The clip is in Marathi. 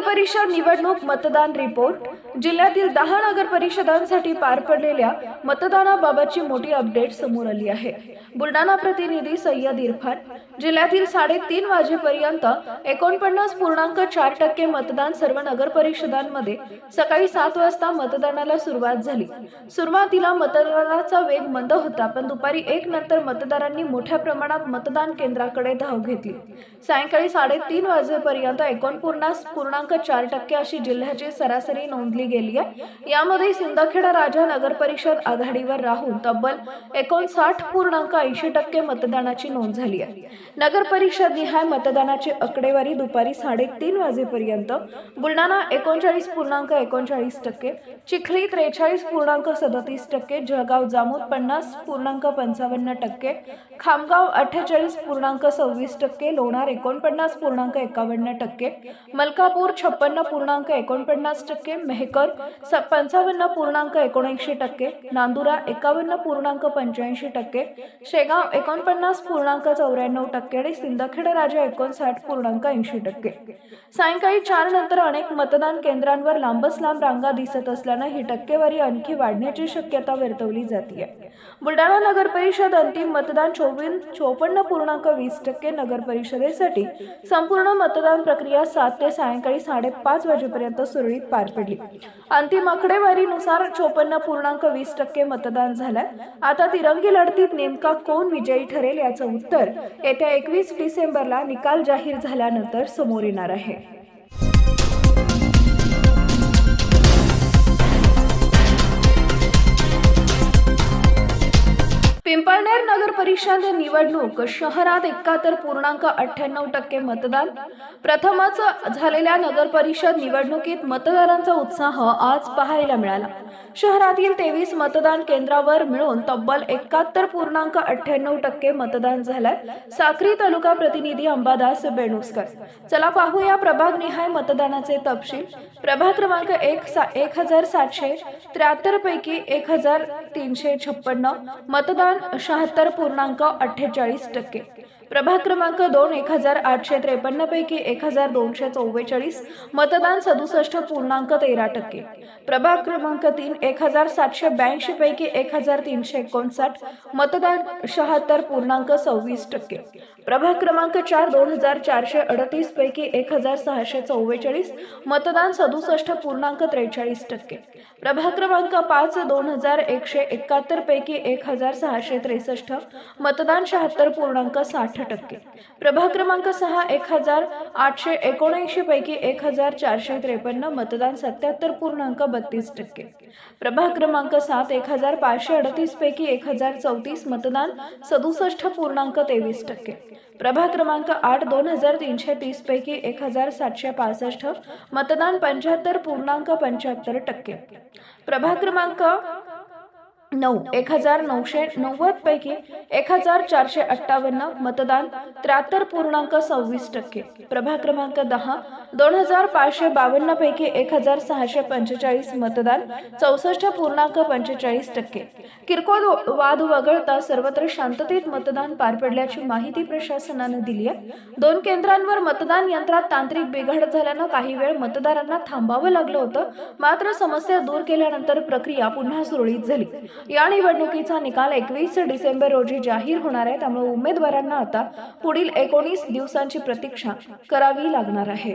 परिषद निवडणूक मतदान रिपोर्ट जिल्ह्यातील दहा नगर परिषदांसाठी पार पडलेल्या मतदानाबाबतची मोठी अपडेट समोर आली आहे. बुलढाणा प्रतिनिधी सय्यद इरफान जिल्ह्यातील साडेतीन वाजेपर्यंत एकोणपन्नास पूर्णांक चार टक्के मतदान सर्व नगर परिषदांमध्ये सकाळी सात वाजता मतदानाला सुरुवात झाली. सुरुवातीला मतदानाचा वेग मंद होता पण दुपारी एक नंतर मतदारांनी मोठ्या प्रमाणात मतदान केंद्राकडे धाव घेतली. सायंकाळी साडेतीन वाजेपर्यंत एकोणपन्नास पूर्णांक चार टक्के अशी जिल्ह्याची सरासरी नोंदली गेली आहे. यामध्ये सिंदखेडा राजा नगर परिषद आघाडीवर राहून तब्बल एकोणसाठ पूर्णांक ऐंशी टक्के मतदानाची नोंद झाली आहे. नगर परिषद निहाय मतदानाची आकडेवारी दुपारी साडेतीन वाजेपर्यंत. बुलढाणा एकोणचाळीस पूर्णांक एकोणचाळीस टक्के चिखली त्रेचाळीस पूर्णांक सदतीस टक्के जळगाव जामोद पन्नास पूर्णांक पंचावन्न टक्के खामगाव अठ्ठेचाळीस पूर्णांक सव्वीस टक्के लोणार एकोणपन्नास पूर्णांक एकावन्न टक्के मलकापूर छप्पन्न पूर्णांक एकोणपन्नास टक्के मेहकर स पंचावन्न पूर्णांक एकोणऐंशी टक्के नांदुरा एकावन्न पूर्णांक पंच्याऐंशी टक्के शेगाव एकोणपन्नास पूर्णांक चौऱ्याण्णव टक्के आणि सिंदखेड राजा एकोणसाठ पूर्णांक ऐंशी टक्के. सायंकाळी चार नंतर अनेक मतदान केंद्रांवर लांबच लांब रांगा दिसत असल्यानं ही टक्केवारी आणखी वाढण्याची शक्यता वर्तवली जाते बुलढाणा नगर परिषद अंतिम मतदान चोवीस चोपन्न पूर्णांक वीस टक्के नगर परिषदेसाठी संपूर्ण मतदान प्रक्रिया सात ते सायंकाळी साडेपाच वाजेपर्यंत सुरळीत पार पडली. अंतिम आकडेवारीनुसार चोपन्न पूर्णांक वीस टक्के मतदान झालं. आता तिरंगी लढतीत नेमका कोण विजयी ठरेल याचं उत्तर येत्या एकवीस डिसेंबरला निकाल जाहीर झाल्यानंतर समोर येणार आहे. परिषद निवडणूक शहरात एकाहत्तर पूर्णांक अठ्ठ्याण्णव टक्के मतदान. प्रथमच झालेल्या नगर परिषद निवडणुकीत मतदारांचा उत्साह आज पाहायला मिळाला. शहरातील तेवीस मतदान केंद्रावर मिळून तब्बल एकाहत्तर पूर्णांक अठ्ठ्याण्णव टक्के मतदान झालंय. साक्री तालुका प्रतिनिधी अंबादास बेणुसकर. चला पाहूया प्रभाग निहाय मतदानाचे तपशील. प्रभाग क्रमांक एक सा एक हजार सातशे त्र्याहत्तर पैकी एक हजार तीनशे छप्पन्न. मतदान शहात्तर पूर्ण पूर्णांक अठ्ठेचाळीस टक्के. प्रभाग क्रमांक दोन एक हजार आठशे त्रेपन्न पैकी एक हजार दोनशे चव्वेचाळीस मतदान सदुसष्ट पूर्णांक तेरा टक्के. प्रभाग क्रमांक तीन एक हजार सातशे ब्याऐंशी पैकी एक हजार तीनशे एकोणसाठ मतदान शहात्तर पूर्णांक सव्वीस टक्के. प्रभाग क्रमांक चार दोन हजार चारशे अडतीस पैकी एक हजार सहाशे चव्वेचाळीस मतदान सदुसष्ट पूर्णांक त्रेचाळीस टक्के. प्रभाग क्रमांक पाच दोन हजार एकशे एकाहत्तर पैकी एक हजार सहाशे त्रेसष्ट मतदान शहात्तर पूर्णांक साठ टक्के प्रभाग क्रमांक सहा एक हजार आठशे एकोणऐंशी पैकी एक हजार चारशे त्रेपन्न मतदान सत्याहत्तर पूर्णांक बत्तीस टक्के. प्रभाग क्रमांक सात एक हजार पाचशे अडतीस पैकी एक हजार चौतीस मतदान सदुसष्ट पूर्णांक तेवीस टक्के. प्रभाग क्रमांक आठ दोन हजार तीनशे तीस पैकी एक हजार सातशे पासष्ट मतदान पंच्याहत्तर पूर्णांक पंच्याहत्तर टक्के. प्रभाग क्रमांक नऊ एक हजार नऊशे नव्वद पैकी एक हजार चारशे अठ्ठावन्न मतदान त्र्याहत्तर पूर्णांक सव्वीस टक्के. प्रभाग क्रमांक दहा दोन हजार पाचशे बावन्न पैकी एक हजार सहाशे पंचेचाळीस मतदान चौसष्ट पूर्णांक पंचेचाळीस टक्के. किरकोळ वाद वगळता सर्वत्र शांततेत मतदान पार पडल्याची माहिती प्रशासनानं दिली आहे. दोन केंद्रांवर मतदान यंत्रात तांत्रिक बिघाड झाल्यानं काही वेळ मतदारांना थांबावं लागलं होतं. मात्र समस्या दूर केल्यानंतर प्रक्रिया पुन्हा सुरळीत झाली. या निवडणुकीचा निकाल एकवीस डिसेंबर रोजी जाहीर होणार आहे. त्यामुळे उमेदवारांना आता पुढील एकोणीस दिवसांची प्रतीक्षा करावी लागणार आहे.